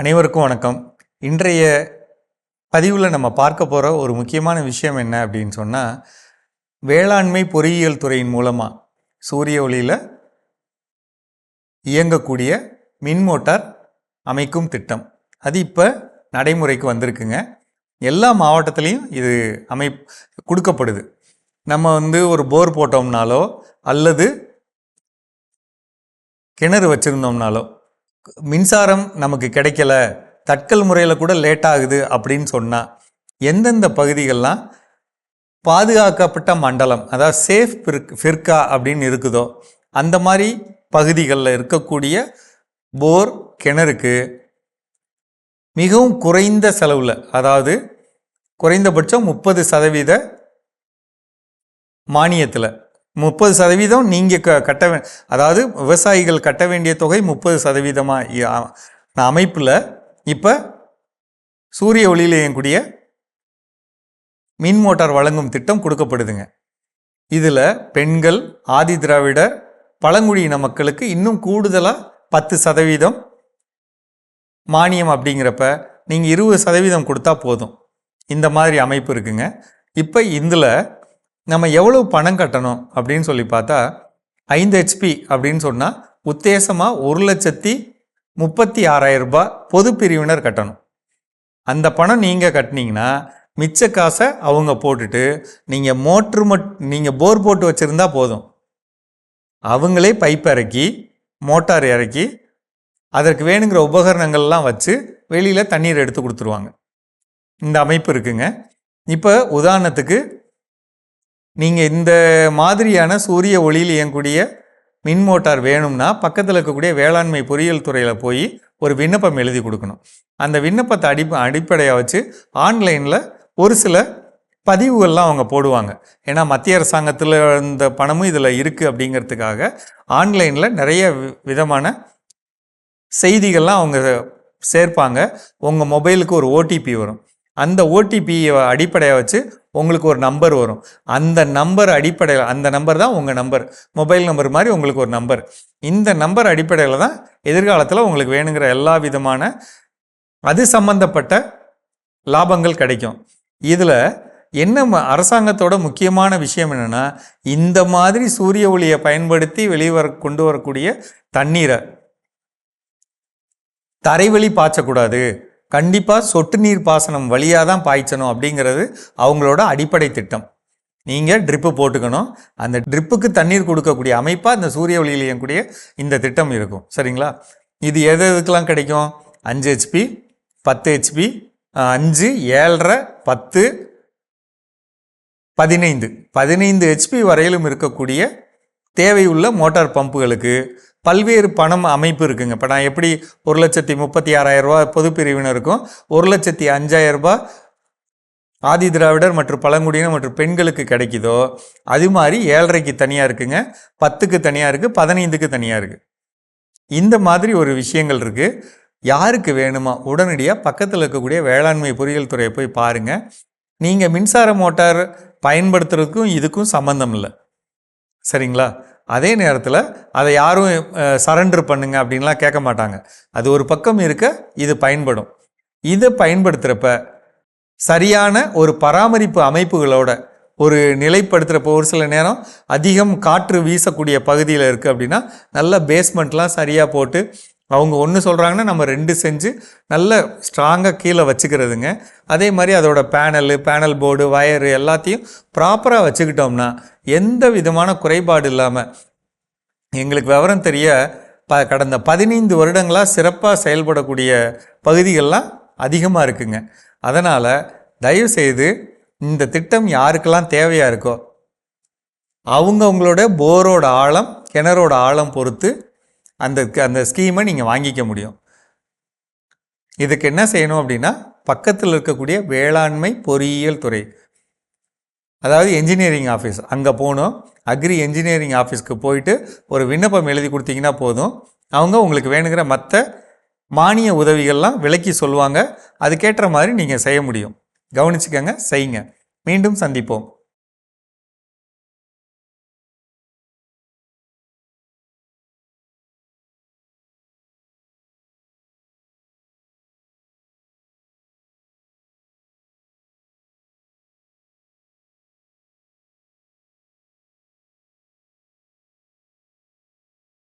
அனைவருக்கும் வணக்கம். இன்றைய பதிவில் நம்ம பார்க்க போகிற ஒரு முக்கியமான விஷயம் என்ன அப்படின்னு சொன்னால் வேளாண்மை பொறியியல் துறையின் மூலமாக சூரிய ஒளியில் இயங்கக்கூடிய மின் மோட்டார் அமைக்கும் திட்டம். அது இப்போ நடைமுறைக்கு வந்திருக்குங்க. எல்லா மாவட்டத்துலேயும் இது அமை கொடுக்கப்படுது. நம்ம வந்து ஒரு போர் போட்டோம்னாலோ அல்லது கிணறு வச்சுருந்தோம்னாலோ மின்சாரம் நமக்கு கிடைக்கல தட்கல் முறையில் கூட லேட் ஆகுது அப்படின்னு சொன்னால் எந்தெந்த பகுதிகள்லாம் பாதுகாக்கப்பட்ட மண்டலம் அதாவது சேஃப் ஃபிர்கா அப்படின்னு இருக்குதோ அந்த மாதிரி பகுதிகளில் இருக்கக்கூடிய போர் கிணறுக்கு மிகவும் குறைந்த செலவில் அதாவது குறைந்தபட்சம் முப்பது சதவீத மானியத்தில் முப்பது சதவீதம் நீங்கள் க கட்ட வே அதாவது விவசாயிகள் கட்ட வேண்டிய தொகை முப்பது சதவீதமாக அமைப்பில் இப்போ சூரிய ஒளியில் இயங்கக்கூடிய மின் மோட்டார் வழங்கும் திட்டம் கொடுக்கப்படுதுங்க. இதில் பெண்கள் ஆதி திராவிடர் பழங்குடியின மக்களுக்கு இன்னும் கூடுதலாக பத்து சதவீதம் மானியம் அப்படிங்கிறப்ப நீங்கள் இருபது சதவீதம் கொடுத்தா போதும். இந்த மாதிரி அமைப்பு இருக்குங்க. இப்போ இதில் நம்ம எவ்வளவு பணம் கட்டணும் அப்படின்னு சொல்லி பார்த்தா ஐந்து ஹெச்பி அப்படின்னு சொன்னால் உத்தேசமாக ஒரு லட்சத்தி முப்பத்தி ஆறாயிரம் ரூபாய் பொது பிரிவினர் கட்டணும். அந்த பணம் நீங்கள் கட்டினீங்கன்னா மிச்ச காசை அவங்க போட்டுட்டு நீங்கள் மோட்ரு மட் நீங்கள் போர் போட்டு வச்சுருந்தா போதும். அவங்களே பைப் இறக்கி மோட்டார் இறக்கி அதற்கு வேணுங்கிற உபகரணங்கள்லாம் வச்சு வெளியில் தண்ணீர் எடுத்து கொடுத்துருவாங்க. இந்த அமைப்பு இருக்குங்க. இப்போ உதாரணத்துக்கு நீங்கள் இந்த மாதிரியான சூரிய ஒளியில் இயங்கக்கூடிய மின் மோட்டார் வேணும்னா பக்கத்தில் இருக்கக்கூடிய வேளாண்மை பொறியியல் துறையில் போய் ஒரு விண்ணப்பம் எழுதி கொடுக்கணும். அந்த விண்ணப்பத்தை அடி அடிப்படையாக வச்சு ஆன்லைனில் ஒரு சில பதிவுகள்லாம் அவங்க போடுவாங்க. ஏன்னா மத்திய அரசாங்கத்தில் இந்த பணமும் இதில் இருக்குது அப்படிங்கிறதுக்காக ஆன்லைனில் நிறைய வி- விதமான செய்திகள்லாம் அவங்க சேர்ப்பாங்க. உங்கள் மொபைலுக்கு ஒரு ஓடிபி வரும். அந்த ஓடிபியை அடிப்படையாக வச்சு உங்களுக்கு ஒரு நம்பர் வரும். அந்த நம்பர் அடிப்படையில் அந்த நம்பர் தான் உங்கள் நம்பர் மொபைல் நம்பர் மாதிரி உங்களுக்கு ஒரு நம்பர் இந்த நம்பர் அடிப்படையில் தான் எதிர்காலத்தில் உங்களுக்கு வேணுங்கிற எல்லா விதமான அது சம்பந்தப்பட்ட லாபங்கள் கிடைக்கும். இதில் என்ன ம- அரசாங்கத்தோட முக்கியமான விஷயம் என்னென்னா இந்த மாதிரி சூரிய ஒளியை பயன்படுத்தி வெளிவர கொண்டு வரக்கூடிய தண்ணீரை தரைவழி பாய்ச்சக்கூடாது. கண்டிப்பாக சொட்டு நீர் பாசனம் வழியாக தான் பாய்ச்சணும் அப்படிங்கிறது அவங்களோட அடிப்படை திட்டம். நீங்கள் ட்ரிப்பு போட்டுக்கணும். அந்த ட்ரிப்புக்கு தண்ணீர் கொடுக்கக்கூடிய அமைப்பாக இந்த சூரிய ஒளியில் இயங்கக்கூடிய இந்த திட்டம் இருக்கும். சரிங்களா? இது எது எதுக்கெல்லாம் கிடைக்கும்? அஞ்சு ஹெச்பி பத்து ஹெச்பி அஞ்சு ஏழரை பத்து பதினைந்து. பதினைந்து ஹெச்பி வரையிலும் இருக்கக்கூடிய தேவையுள்ள மோட்டார் பம்புகளுக்கு பல்வேறு பணம் அமைப்பு இருக்குங்க. இப்போ நான் எப்படி ஒரு லட்சத்தி முப்பத்தி ஆறாயிரம் ரூபாய் பொது பிரிவினருக்கும் ஒரு லட்சத்தி அஞ்சாயிரம் ரூபாய் ஆதி திராவிடர் மற்றும் பழங்குடியினர் மற்றும் பெண்களுக்கு கிடைக்குதோ அது மாதிரி ஏழரைக்கு தனியாக இருக்குங்க. பத்துக்கு தனியாக இருக்குது பதினைந்துக்கு தனியாக இருக்குது இந்த மாதிரி ஒரு விஷயங்கள் இருக்குது யாருக்கு வேணுமா? உடனடியாக பக்கத்தில் இருக்கக்கூடிய வேளாண்மை பொறியியல் துறையை போய் பாருங்கள் நீங்கள் மின்சார மோட்டார் பயன்படுத்துறதுக்கும் இதுக்கும் சம்மந்தம் இல்லை. சரிங்களா? அதே நேரத்தில் அதை யாரும் சரண்டர் பண்ணுங்க அப்படின்லாம் கேட்க மாட்டாங்க. அது ஒரு பக்கம் இருக்க இது பயன்படும். இதை பயன்படுத்துகிறப்ப சரியான ஒரு பராமரிப்பு அமைப்புகளோட ஒரு நிலைப்படுத்துகிறப்போ ஒரு சில நேரம் அதிகம் காற்று வீசக்கூடிய பகுதியில் இருக்குது அப்படின்னா நல்ல பேஸ்மெண்ட்லாம் சரியாக போட்டு அவங்க ஒன்று சொல்கிறாங்கன்னா நம்ம ரெண்டு செஞ்சு நல்ல ஸ்ட்ராங்காக கீழே வச்சுக்கிறதுங்க. அதே மாதிரி அதோட பேனலு பேனல் போர்டு வயரு எல்லாத்தையும் ப்ராப்பராக வச்சுக்கிட்டோம்னா எந்த விதமான குறைபாடு இல்லாமல் எங்களுக்கு விவரம் தெரிய ப கடந்த பதினைந்து வருடங்களாக சிறப்பாக செயல்படக்கூடிய பகுதிகள்லாம் அதிகமாக இருக்குங்க. அதனால் தயவுசெய்து இந்த திட்டம் யாருக்கெல்லாம் தேவையாக இருக்கோ அவங்கவுங்களோட போரோட ஆழம் கிணறோட ஆழம் பொறுத்து அந்த அந்த ஸ்கீமை நீங்கள் வாங்கிக்க முடியும். இதுக்கு என்ன செய்யணும் அப்படின்னா பக்கத்தில் இருக்கக்கூடிய வேளாண்மை பொறியியல் துறை அதாவது என்ஜினியரிங் ஆஃபீஸ் அங்கே போகணும். அக்ரி என்ஜினியரிங் ஆஃபீஸ்க்கு போயிட்டு ஒரு விண்ணப்பம் எழுதி கொடுத்தீங்கன்னா போதும். அவங்க உங்களுக்கு வேணுங்கிற மற்ற மானிய உதவிகள்லாம் விலக்கி சொல்லுவாங்க. அதுக்கேற்ற மாதிரி நீங்கள் செய்ய முடியும். கவனிச்சுக்கங்க செய்யுங்க மீண்டும் சந்திப்போம்.